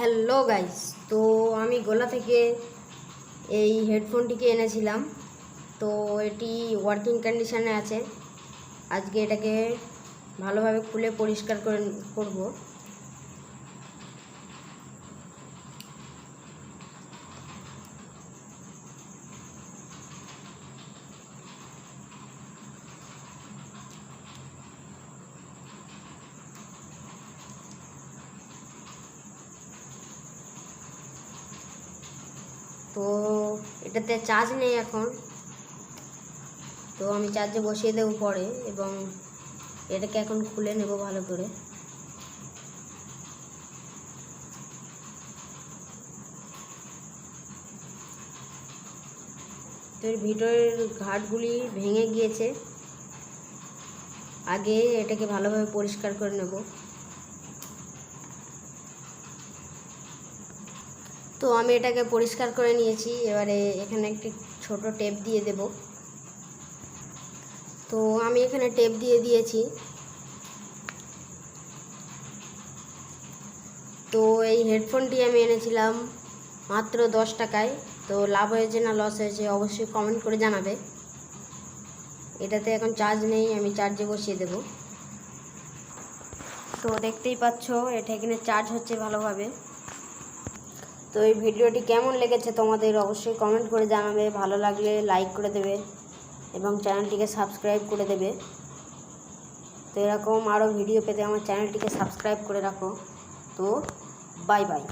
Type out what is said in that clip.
Hello guys, তো আমি গোলা থেকে এই হেডফোনটিকে এনেছিলাম। তো এটি ওয়ার্কিং কন্ডিশানে আছে। আজকে এটাকে ভালোভাবে খুলে পরিষ্কার করে করব। তো এটাতে চার্জ নেই এখন। তো আমি চার্জে বসিয়ে দেবো পরে এবং এটাকে এখন খুলে নেব ভালো করে। তো এর ভিতরের ঘাটগুলি ভেঙে গিয়েছে। আগে এটাকে ভালোভাবে পরিষ্কার করে নেব। তো আমি এটাকে পরিষ্কার করে নিয়েছি, এবারে এখানে একটি ছোট টেপ দিয়ে দেব। তো আমি এখানে টেপ দিয়ে দিয়েছি। তো এই হেডফোনটি আমি এনেছিলাম মাত্র দশ টাকায়। তো লাভ হয়েছে না লস হয়েছে অবশ্যই কমেন্ট করে জানাবে। এটাতে এখন চার্জ নেই, আমি চার্জে বসিয়ে দেব। তো দেখতেই পাচ্ছ এটা এখানে চার্জ হচ্ছে ভালোভাবে। তো এই ভিডিওটি কেমন লেগেছে তোমাদের অবশ্যই কমেন্ট করে জানাবে। ভালো লাগলে লাইক করে দেবে এবং চ্যানেলটিকে সাবস্ক্রাইব করে দেবে। তো এরকম আরও ভিডিও পেতে আমার চ্যানেলটিকে সাবস্ক্রাইব করে রাখো। তো বাই বাই